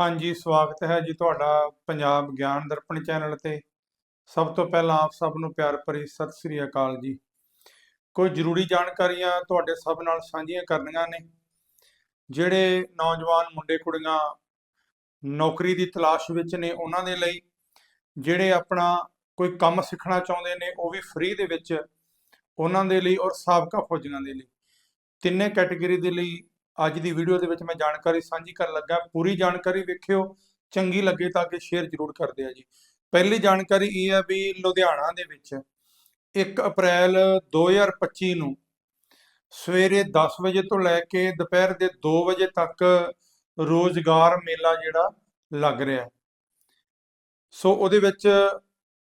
ਹਾਂਜੀ, ਸਵਾਗਤ ਹੈ ਜੀ ਤੁਹਾਡਾ ਪੰਜਾਬ ਗਿਆਨ ਦਰਪਣ ਚੈਨਲ ਤੇ। ਸਭ ਤੋਂ ਪਹਿਲਾਂ ਆਪ ਸਭ ਨੂੰ ਪਿਆਰ ਭਰੀ ਸਤਿ ਸ੍ਰੀ ਅਕਾਲ ਜੀ। ਕੋਈ ਜ਼ਰੂਰੀ ਜਾਣਕਾਰੀਆਂ ਤੁਹਾਡੇ ਸਭ ਨਾਲ ਸਾਂਝੀਆਂ ਕਰਨੀਆਂ ਨੇ। ਜਿਹੜੇ ਨੌਜਵਾਨ ਮੁੰਡੇ ਕੁੜੀਆਂ ਨੌਕਰੀ ਦੀ ਤਲਾਸ਼ ਵਿੱਚ ਨੇ ਉਹਨਾਂ ਦੇ ਲਈ, ਜਿਹੜੇ ਆਪਣਾ ਕੋਈ ਕੰਮ ਸਿੱਖਣਾ ਚਾਹੁੰਦੇ ਨੇ ਉਹ ਵੀ ਫ੍ਰੀ ਦੇ ਵਿੱਚ, ਉਹਨਾਂ ਦੇ ਲਈ ਔਰ ਸਾਬਕਾ ਫੌਜੀਆਂ ਦੇ ਲਈ। ਤਿੰਨੇ ਕੈਟਾਗਰੀ ਦੇ ਲਈ ਅੱਜ ਦੀ ਵੀਡੀਓ ਦੇ ਵਿੱਚ ਮੈਂ ਜਾਣਕਾਰੀ ਸਾਂਝੀ ਕਰਨ ਲੱਗਾ। ਪੂਰੀ ਜਾਣਕਾਰੀ ਵੇਖਿਓ। ਚੰਗੀ ਲੱਗੇ ਤਾਂ ਕਿ ਸ਼ੇਅਰ ਜ਼ਰੂਰ ਕਰ ਦਿਆ ਜੀ। ਪਹਿਲੀ ਜਾਣਕਾਰੀ ਇਹ ਹੈ ਵੀ ਲੁਧਿਆਣਾ ਦੇ ਵਿੱਚ 1 ਅਪ੍ਰੈਲ 2025 ਨੂੰ ਸਵੇਰੇ 10 ਵਜੇ ਤੋਂ ਲੈ ਕੇ ਦੁਪਹਿਰ ਦੇ 2 ਵਜੇ ਤੱਕ ਰੋਜ਼ਗਾਰ ਮੇਲਾ ਜਿਹੜਾ ਲੱਗ ਰਿਹਾ ਹੈ। ਸੋ ਉਹਦੇ ਵਿੱਚ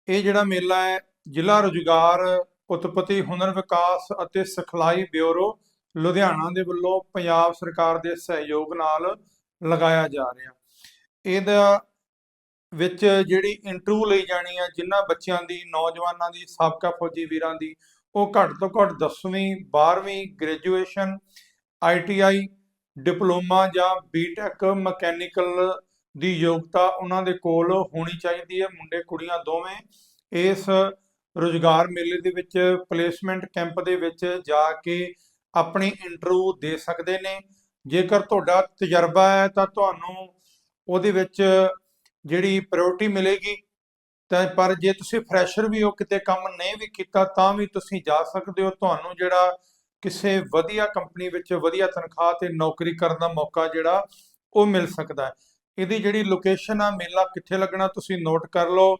ਇਹ ਜਿਹੜਾ ਮੇਲਾ ਹੈ, ਜ਼ਿਲ੍ਹਾ ਰੋਜ਼ਗਾਰ, ਉਤਪਤੀ, ਹੁਨਰ ਵਿਕਾਸ ਅਤੇ ਸਿਖਲਾਈ ਬਿਊਰੋ ਲੁਧਿਆਣਾ ਦੇ ਵੱਲੋਂ ਪੰਜਾਬ ਸਰਕਾਰ ਦੇ ਸਹਿਯੋਗ ਨਾਲ ਲਗਾਇਆ ਜਾ ਰਿਹਾ। ਇਹਦਾ ਵਿੱਚ ਜਿਹੜੀ ਇੰਟਰਵਿਊ ਲਈ ਜਾਣੀ ਆ ਜਿਨ੍ਹਾਂ ਬੱਚਿਆਂ ਦੀ, ਨੌਜਵਾਨਾਂ ਦੀ, ਸਾਬਕਾ ਫੌਜੀ ਵੀਰਾਂ ਦੀ, ਉਹ ਘੱਟ ਤੋਂ ਘੱਟ 10ਵੀਂ 12ਵੀਂ ਗ੍ਰੈਜੂਏਸ਼ਨ ਆਈਟੀਆਈ ਡਿਪਲੋਮਾ ਜਾਂ ਬੀਟੈਕ ਮਕੈਨੀਕਲ ਦੀ ਯੋਗਤਾ ਉਹਨਾਂ ਦੇ ਕੋਲ ਹੋਣੀ ਚਾਹੀਦੀ ਹੈ। ਮੁੰਡੇ, ਕੁੜੀਆਂ ਦੋਵੇਂ ਇਸ ਰੋਜ਼ਗਾਰ ਮੇਲੇ ਦੇ ਵਿੱਚ ਪਲੇਸਮੈਂਟ ਕੈਂਪ ਦੇ ਵਿੱਚ ਜਾ ਕੇ ਆਪਣੀ ਇੰਟਰਵਿਊ ਦੇ ਸਕਦੇ ਨੇ। ਜੇਕਰ ਤੁਹਾਡਾ ਤਜਰਬਾ ਹੈ, ਤਾਂ ਤੁਹਾਨੂੰ ਉਹਦੇ ਵਿੱਚ ਜਿਹੜੀ ਪ੍ਰਾਇੋਰਟੀ ਮਿਲੇਗੀ। ਤਾਂ ਪਰ ਜੇ ਤੁਸੀਂ ਫਰੈਸ਼ਰ ਵੀ ਹੋ, ਕਿਤੇ ਕੰਮ ਨਹੀਂ ਵੀ ਕੀਤਾ, ਤਾਂ ਵੀ ਤੁਸੀਂ ਜਾ ਸਕਦੇ ਹੋ। ਤੁਹਾਨੂੰ ਜਿਹੜਾ ਕਿਸੇ ਵਧੀਆ ਕੰਪਨੀ ਵਿੱਚ ਵਧੀਆ ਤਨਖਾਹ ਤੇ ਨੌਕਰੀ ਕਰਨ ਦਾ ਮੌਕਾ ਜਿਹੜਾ, ਉਹ ਮਿਲ ਸਕਦਾ ਹੈ। ਇਹਦੀ ਜਿਹੜੀ ਲੋਕੇਸ਼ਨ ਆ, ਮੇਲਾ ਕਿੱਥੇ ਲੱਗਣਾ, ਤੁਸੀਂ ਨੋਟ ਕਰ ਲਓ।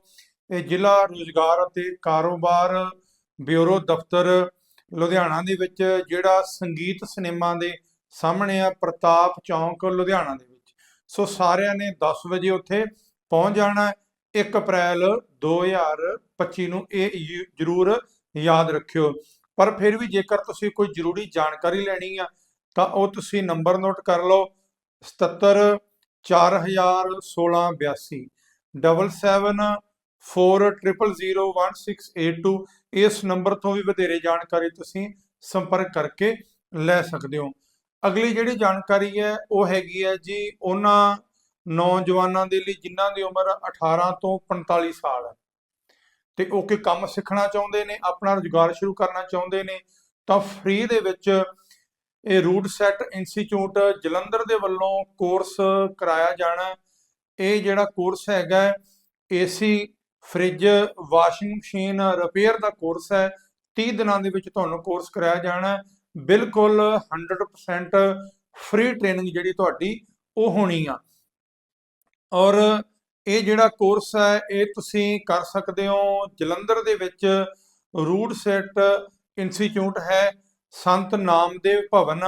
ਇਹ ਜ਼ਿਲ੍ਹਾ ਰੋਜ਼ਗਾਰ ਅਤੇ ਕਾਰੋਬਾਰ ਬਿਊਰੋ ਦਫ਼ਤਰ ਲੁਧਿਆਣਾ ਦੇ ਵਿੱਚ ਜਿਹੜਾ ਸੰਗੀਤ ਸਿਨੇਮਾ ਦੇ ਸਾਹਮਣੇ ਆ, ਪ੍ਰਤਾਪ ਚੌਂਕ, ਲੁਧਿਆਣਾ ਦੇ ਵਿੱਚ। ਸੋ ਸਾਰਿਆਂ ਨੇ 10 ਵਜੇ ਉੱਥੇ ਪਹੁੰਚ ਜਾਣਾ 1 ਅਪ੍ਰੈਲ 2025 ਨੂੰ ਇਹ ਯ- ਜ਼ਰੂਰ ਯਾਦ ਰੱਖਿਓ। ਪਰ ਫਿਰ ਵੀ ਜੇਕਰ ਤੁਸੀਂ ਕੋਈ ਜ਼ਰੂਰੀ ਜਾਣਕਾਰੀ ਲੈਣੀ ਆ, ਤਾਂ ਉਹ ਤੁਸੀਂ ਨੰਬਰ ਨੋਟ ਕਰ ਲਓ। 77 401682 77 40001682 ਇਸ ਨੰਬਰ ਤੋਂ ਵੀ ਵਧੇਰੇ ਜਾਣਕਾਰੀ ਤੁਸੀਂ ਸੰਪਰਕ ਕਰਕੇ ਲੈ ਸਕਦੇ ਹੋ। ਅਗਲੀ ਜਿਹੜੀ ਜਾਣਕਾਰੀ ਹੈ, ਉਹ ਹੈਗੀ ਹੈ ਜੀ, ਉਹਨਾਂ ਨੌਜਵਾਨਾਂ ਦੇ ਲਈ ਜਿਨ੍ਹਾਂ ਦੀ ਉਮਰ 18 ਤੋਂ 45 ਸਾਲ ਹੈ। ਤੇ ਉਹ ਕਿ ਕੰਮ ਸਿੱਖਣਾ ਚਾਹੁੰਦੇ ਨੇ, ਆਪਣਾ ਰੁਜ਼ਗਾਰ ਸ਼ੁਰੂ ਕਰਨਾ ਚਾਹੁੰਦੇ ਨੇ, ਤਾਂ ਫ੍ਰੀ ਦੇ ਵਿੱਚ ਇਹ ਰੂਟ ਸੈਟ ਇੰਸਟੀਚਿਊਟ ਜਲੰਧਰ ਦੇ ਵੱਲੋਂ ਕੋਰਸ ਕਰਾਇਆ ਜਾਣਾ। ਇਹ ਜਿਹੜਾ ਕੋਰਸ ਹੈਗਾ, AC fridge washing machine repair ਦਾ ਕੋਰਸ ਹੈ। 30 ਦਿਨਾਂ ਦੇ ਵਿੱਚ ਤੁਹਾਨੂੰ ਕੋਰਸ ਕਰਾਇਆ ਜਾਣਾ ਬਿਲਕੁਲ 100% ਫ੍ਰੀ ਟ੍ਰੇਨਿੰਗ ਜਿਹੜੀ ਤੁਹਾਡੀ ਉਹ ਹੋਣੀ ਆ। ਔਰ ਇਹ ਜਿਹੜਾ ਕੋਰਸ ਹੈ, ਇਹ ਤੁਸੀਂ ਕਰ ਸਕਦੇ ਹੋ। ਜਲੰਧਰ ਦੇ ਵਿੱਚ ਰੂਟ ਸੈਟ ਇੰਸਟੀਚਿਊਟ ਹੈ। ਸੰਤ ਨਾਮਦੇਵ ਭਵਨ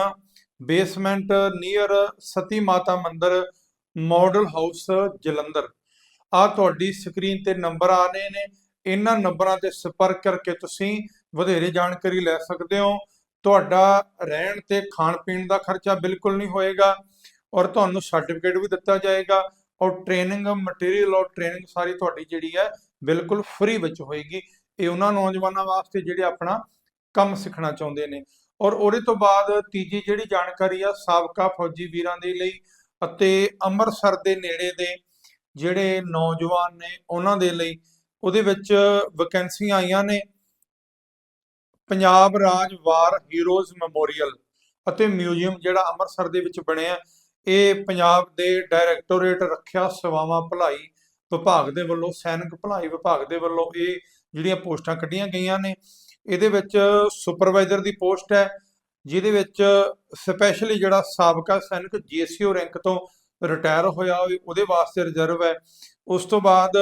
ਬੇਸਮੈਂਟ ਨੀਅਰ ਸਤੀ ਮਾਤਾ ਮੰਦਿਰ ਮਾਡਲ ਹਾਊਸ ਜਲੰਧਰ। ਆ ਤੁਹਾਡੀ ਸਕਰੀਨ ਤੇ ਨੰਬਰ ਆ ਰਹੇ ਨੇ। ਇਹਨਾਂ ਨੰਬਰਾਂ ਤੇ ਸੰਪਰਕ ਕਰਕੇ ਤੁਸੀਂ ਵਧੇਰੇ ਜਾਣਕਾਰੀ ਲੈ ਸਕਦੇ ਹੋ। ਤੁਹਾਡਾ ਰਹਿਣ ਤੇ ਖਾਣ ਪੀਣ ਦਾ ਖਰਚਾ ਬਿਲਕੁਲ ਨਹੀਂ ਹੋਏਗਾ ਔਰ ਤੁਹਾਨੂੰ ਸਰਟੀਫਿਕੇਟ ਵੀ ਦਿੱਤਾ ਜਾਏਗਾ ਔਰ ਟ੍ਰੇਨਿੰਗ ਮਟੀਰੀਅਲ ਔਰ ਟ੍ਰੇਨਿੰਗ ਸਾਰੀ ਤੁਹਾਡੀ ਜਿਹੜੀ ਹੈ ਬਿਲਕੁਲ ਫ੍ਰੀ ਵਿੱਚ ਹੋਏਗੀ। ਇਹ ਉਹਨਾਂ ਨੌਜਵਾਨਾਂ ਵਾਸਤੇ ਜਿਹੜੇ ਆਪਣਾ ਕੰਮ ਸਿੱਖਣਾ ਚਾਹੁੰਦੇ ਨੇ। ਔਰ ਉਹਦੇ ਤੋਂ ਬਾਅਦ ਤੀਜੀ ਜਿਹੜੀ ਜਾਣਕਾਰੀ ਆ, ਸਾਬਕਾ ਫੌਜੀ ਵੀਰਾਂ ਦੇ ਲਈ ਅਤੇ ਅੰਮ੍ਰਿਤਸਰ ਦੇ ਨੇੜੇ ਦੇ ਜਿਹੜੇ ਨੌਜਵਾਨ ਨੇ ਉਹਨਾਂ ਦੇ ਲਈ, ਉਹਦੇ ਵਿੱਚ ਵੈਕੈਂਸੀਆਂ ਆਈਆਂ ਨੇ। ਪੰਜਾਬ ਰਾਜ ਵਾਰ ਹੀਰੋਜ਼ ਮੈਮੋਰੀਅਲ ਅਤੇ ਮਿਊਜ਼ੀਅਮ ਜਿਹੜਾ ਅੰਮ੍ਰਿਤਸਰ ਦੇ ਵਿੱਚ ਬਣਿਆ, ਇਹ ਪੰਜਾਬ ਦੇ ਡਾਇਰੈਕਟੋਰੇਟ ਰੱਖਿਆ ਸੇਵਾਵਾਂ ਭਲਾਈ ਵਿਭਾਗ ਦੇ ਵੱਲੋਂ, ਸੈਨਿਕ ਭਲਾਈ ਵਿਭਾਗ ਦੇ ਵੱਲੋਂ ਇਹ ਜਿਹੜੀਆਂ ਪੋਸਟਾਂ ਕੱਢੀਆਂ ਗਈਆਂ ਨੇ। ਇਹਦੇ ਵਿੱਚ ਸੁਪਰਵਾਈਜ਼ਰ ਦੀ ਪੋਸਟ ਹੈ, ਜਿਹਦੇ ਵਿੱਚ ਸਪੈਸ਼ਲੀ ਜਿਹੜਾ ਸਾਬਕਾ ਸੈਨਿਕ ਜੀਸੀਓ ਰੈਂਕ ਤੋਂ ਰਿਟਾਇਰ ਹੋਇਆ ਹੋਵੇ, ਉਹਦੇ ਵਾਸਤੇ ਰਿਜ਼ਰਵ ਹੈ। ਉਸ ਤੋਂ ਬਾਅਦ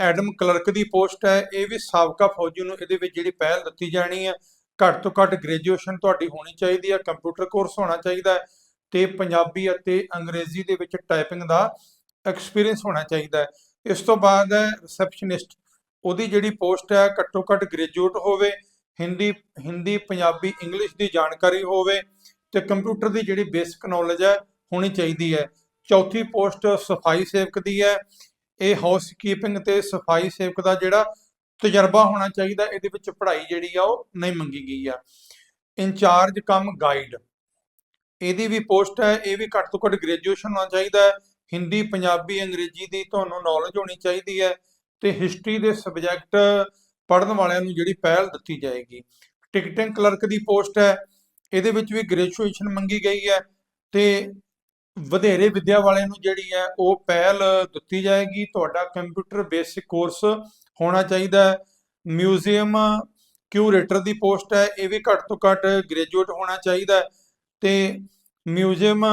ਐਡਮ ਕਲਰਕ ਦੀ ਪੋਸਟ ਹੈ, ਇਹ ਵੀ ਸਾਬਕਾ ਫੌਜੀ ਨੂੰ ਇਹਦੇ ਵਿੱਚ ਜਿਹੜੀ ਪਹਿਲ ਦਿੱਤੀ ਜਾਣੀ ਹੈ। ਘੱਟ ਤੋਂ ਘੱਟ ਗ੍ਰੈਜੂਏਸ਼ਨ ਤੁਹਾਡੀ ਹੋਣੀ ਚਾਹੀਦੀ ਹੈ ਕੰਪਿਊਟਰ ਕੋਰਸ ਹੋਣਾ ਚਾਹੀਦਾ ਹੈ ਤੇ ਪੰਜਾਬੀ ਅਤੇ ਅੰਗਰੇਜ਼ੀ ਦੇ ਵਿੱਚ ਟਾਈਪਿੰਗ ਦਾ ਐਕਸਪੀਰੀਅੰਸ ਹੋਣਾ ਚਾਹੀਦਾ ਹੈ। ਇਸ ਤੋਂ ਬਾਅਦ ਹੈ ਰਿਸੈਪਸ਼ਨਿਸਟ ਉਹਦੀ ਜਿਹੜੀ ਪੋਸਟ ਹੈ, ਘੱਟੋ ਘੱਟ ਗ੍ਰੈਜੂਏਟ ਹੋਵੇ, ਹਿੰਦੀ ਹਿੰਦੀ, ਪੰਜਾਬੀ ਇੰਗਲਿਸ਼ ਦੀ ਜਾਣਕਾਰੀ ਹੋਵੇ ਤੇ ਕੰਪਿਊਟਰ ਦੀ ਜਿਹੜੀ ਬੇਸਿਕ ਨੌਲੇਜ ਹੈ ਹੋਣੀ ਚਾਹੀਦੀ ਹੈ। ਚੌਥੀ ਪੋਸਟ ਸਫ਼ਾਈ ਸੇਵਕ ਦੀ ਹੈ। ਇਹ ਹਾਊਸ ਕੀਪਿੰਗ ਤੇ ਸਫ਼ਾਈ ਸੇਵਕ ਦਾ ਜਿਹੜਾ ਤਜਰਬਾ ਹੋਣਾ ਚਾਹੀਦਾ, ਇਹਦੇ ਵਿੱਚ ਪੜ੍ਹਾਈ ਜਿਹੜੀ ਆ ਉਹ ਨਹੀਂ ਮੰਗੀ ਗਈ ਆ। ਇੰਚਾਰਜ ਕਮ ਗਾਈਡ ਇਹਦੀ ਵੀ ਪੋਸਟ ਹੈ, ਇਹ ਵੀ ਘੱਟ ਤੋਂ ਘੱਟ ਗ੍ਰੈਜੂਏਸ਼ਨ ਹੋਣਾ ਚਾਹੀਦਾ ਹੈ। ਹਿੰਦੀ, ਪੰਜਾਬੀ, ਅੰਗਰੇਜ਼ੀ ਦੀ ਤੁਹਾਨੂੰ ਨੌਲੇਜ ਹੋਣੀ ਚਾਹੀਦੀ ਹੈ ਤੇ ਹਿਸਟਰੀ ਦੇ ਸਬਜੈਕਟ ਪੜ੍ਹਨ ਵਾਲਿਆਂ ਨੂੰ ਜਿਹੜੀ ਪਹਿਲ ਦਿੱਤੀ ਜਾਏਗੀ। ਟਿਕਟਿੰਗ ਕਲਰਕ ਦੀ ਪੋਸਟ ਹੈ, ਇਹਦੇ ਵਿੱਚ ਵੀ ਗ੍ਰੈਜੂਏਸ਼ਨ ਮੰਗੀ ਗਈ ਹੈ ਤੇ ਵਧੇਰੇ ਵਿੱਦਿਆ ਵਾਲਿਆਂ ਨੂੰ ਜਿਹੜੀ ਹੈ ਉਹ ਪਹਿਲ ਦਿੱਤੀ ਜਾਏਗੀ। ਤੁਹਾਡਾ ਕੰਪਿਊਟਰ ਬੇਸਿਕ ਕੋਰਸ ਹੋਣਾ ਚਾਹੀਦਾ ਹੈ। ਮਿਊਜ਼ੀਅਮ ਕਿਊਰੇਟਰ ਦੀ ਪੋਸਟ ਹੈ, ਇਹ ਵੀ ਘੱਟ ਤੋਂ ਘੱਟ ਗ੍ਰੈਜੂਏਟ ਹੋਣਾ ਚਾਹੀਦਾ ਹੈ। ਤੇ ਮਿਊਜ਼ੀਅਮ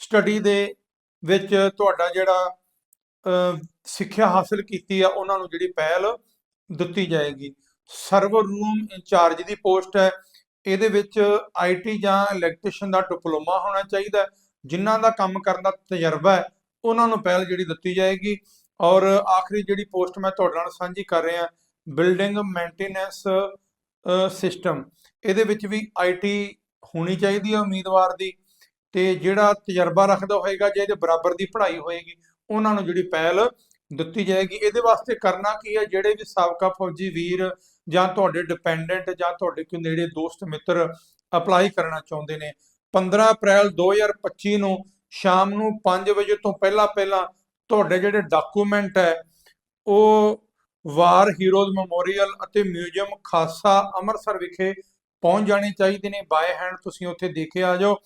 ਸਟੱਡੀ ਦੇ ਵਿੱਚ ਤੁਹਾਡਾ ਜਿਹੜਾ ਸਿੱਖਿਆ ਹਾਸਲ ਕੀਤੀ ਆ, ਉਹਨਾਂ ਨੂੰ ਜਿਹੜੀ ਪਹਿਲ ਦਿੱਤੀ ਜਾਏਗੀ। ਸਰਵਰ ਰੂਮ ਇੰਚਾਰਜ ਦੀ ਪੋਸਟ ਹੈ। ਇਹਦੇ ਵਿੱਚ ਆਈਟੀ ਜਾਂ ਇਲੈਕਟ੍ਰੀਸ਼ੀਅਨ ਦਾ ਡਿਪਲੋਮਾ ਹੋਣਾ ਚਾਹੀਦਾ ਹੈ। ਜਿਨ੍ਹਾਂ ਦਾ ਕੰਮ ਕਰਨ ਦਾ ਤਜਰਬਾ ਹੈ, ਉਹਨਾਂ ਨੂੰ ਪਹਿਲ ਜਿਹੜੀ ਦਿੱਤੀ ਜਾਏਗੀ। ਔਰ ਆਖਰੀ ਜਿਹੜੀ ਪੋਸਟ ਮੈਂ ਤੁਹਾਡੇ ਨਾਲ ਸਾਂਝੀ ਕਰ ਰਿਹਾ, ਬਿਲਡਿੰਗ ਮੇਨਟੇਨੈਂਸ ਸਿਸਟਮ, ਇਹਦੇ ਵਿੱਚ ਵੀ ਆਈਟੀ ਹੋਣੀ ਚਾਹੀਦੀ ਹੈ ਉਮੀਦਵਾਰ ਦੀ ਤੇ ਜਿਹੜਾ ਤਜਰਬਾ ਰੱਖਦਾ ਹੋਏਗਾ ਜੇ ਇਹਦੇ ਬਰਾਬਰ ਦੀ ਪੜ੍ਹਾਈ ਹੋਏਗੀ, ਉਹਨਾਂ ਨੂੰ ਜਿਹੜੀ ਪਹਿਲ ਦਿੱਤੀ ਜਾਏਗੀ। ਇਹਦੇ ਵਾਸਤੇ ਕਰਨਾ ਕੀ ਹੈ? ਜਿਹੜੇ ਵੀ ਸਾਬਕਾ ਫੌਜੀ ਵੀਰ ਜਾਂ ਤੁਹਾਡੇ ਡਿਪੈਂਡੈਂਟ ਜਾਂ ਤੁਹਾਡੇ ਕੋਈ ਨੇੜੇ ਦੋਸਤ ਮਿੱਤਰ ਅਪਲਾਈ ਕਰਨਾ ਚਾਹੁੰਦੇ ਨੇ 15 ਅਪ੍ਰੈਲ 2025 ਨੂੰ ਸ਼ਾਮ ਨੂੰ 5 ਵਜੇ ਤੋਂ ਪਹਿਲਾਂ ਪਹਿਲਾਂ ਤੁਹਾਡੇ ਜਿਹੜੇ ਡਾਕੂਮੈਂਟ ਹੈ, ਉਹ ਵਾਰ ਹੀਰੋਜ਼ ਮੈਮੋਰੀਅਲ ਅਤੇ ਮਿਊਜ਼ੀਅਮ ਖਾਸਾ ਅੰਮ੍ਰਿਤਸਰ ਵਿਖੇ ਪਹੁੰਚ ਜਾਣੇ ਚਾਹੀਦੇ ਨੇ ਬਾਏ ਹੈਂਡ ਤੁਸੀਂ ਉੱਥੇ ਦੇ ਕੇ ਆ ਜਾਓ।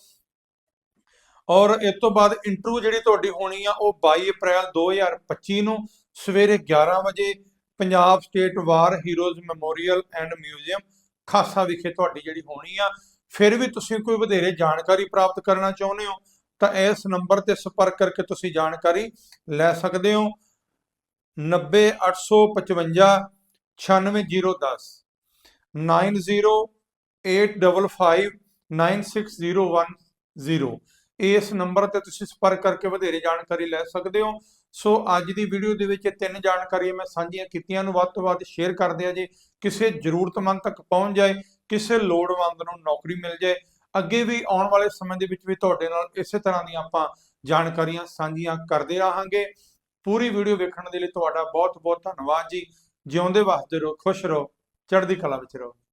ਔਰ ਇਸ ਤੋਂ ਬਾਅਦ ਇੰਟਰਵਿਊ ਜਿਹੜੀ ਤੁਹਾਡੀ ਹੋਣੀ ਆ, ਉਹ 22 ਅਪ੍ਰੈਲ 2025 ਨੂੰ ਸਵੇਰੇ 11 ਵਜੇ Punjab state war heroes memorial and museum Khasa ਵਿਖੇ ਤੁਹਾਡੀ ਜਿਹੜੀ ਹੋਣੀ ਆ ਫਿਰ ਵੀ ਤੁਸੀਂ ਕੋਈ ਵਧੇਰੇ ਜਾਣਕਾਰੀ ਪ੍ਰਾਪਤ ਕਰਨਾ ਚਾਹੁੰਦੇ ਹੋ, ਤਾਂ ਇਸ ਨੰਬਰ ਤੇ ਸੰਪਰਕ ਕਰਕੇ ਤੁਸੀਂ ਜਾਣਕਾਰੀ ਲੈ ਸਕਦੇ ਹੋ। 90855 96010 9085596010 ਇਸ ਨੰਬਰ ਤੇ ਤੁਸੀਂ ਸੰਪਰਕ ਕਰਕੇ ਵਧੇਰੇ ਜਾਣਕਾਰੀ ਲੈ ਸਕਦੇ ਹੋ। ਸੋ ਅੱਜ ਦੀ ਵੀਡੀਓ ਦੇ ਵਿੱਚ ਇਹ ਤਿੰਨ ਜਾਣਕਾਰੀਆਂ ਮੈਂ ਸਾਂਝੀਆਂ ਕੀਤੀਆਂ ਨੂੰ ਵੱਧ ਤੋਂ ਵੱਧ ਸ਼ੇਅਰ ਕਰਦੇ ਦਿਆ ਜੇ ਕਿਸੇ ਜ਼ਰੂਰਤਮੰਦ ਤੱਕ ਪਹੁੰਚ ਜਾਏ ਕਿਸੇ ਲੋੜਵੰਦ ਨੂੰ ਨੌਕਰੀ ਮਿਲ ਜਾਏ, ਅੱਗੇ ਵੀ ਆਉਣ ਵਾਲੇ ਸਮੇਂ ਦੇ ਵਿੱਚ ਵੀ ਤੁਹਾਡੇ ਨਾਲ ਇਸੇ ਤਰ੍ਹਾਂ ਦੀਆਂ ਆਪਾਂ ਜਾਣਕਾਰੀਆਂ ਸਾਂਝੀਆਂ ਕਰਦੇ ਰਹਾਂਗੇ। ਪੂਰੀ ਵੀਡੀਓ ਵੇਖਣ ਦੇ ਲਈ ਤੁਹਾਡਾ ਬਹੁਤ ਬਹੁਤ ਧੰਨਵਾਦ ਜੀ। ਜਿਉਂਦੇ ਵਸਦੇ ਰਹੋ, ਖੁਸ਼ ਰਹੋ, ਚੜ੍ਹਦੀ ਕਲਾ ਵਿੱਚ ਰਹੋ।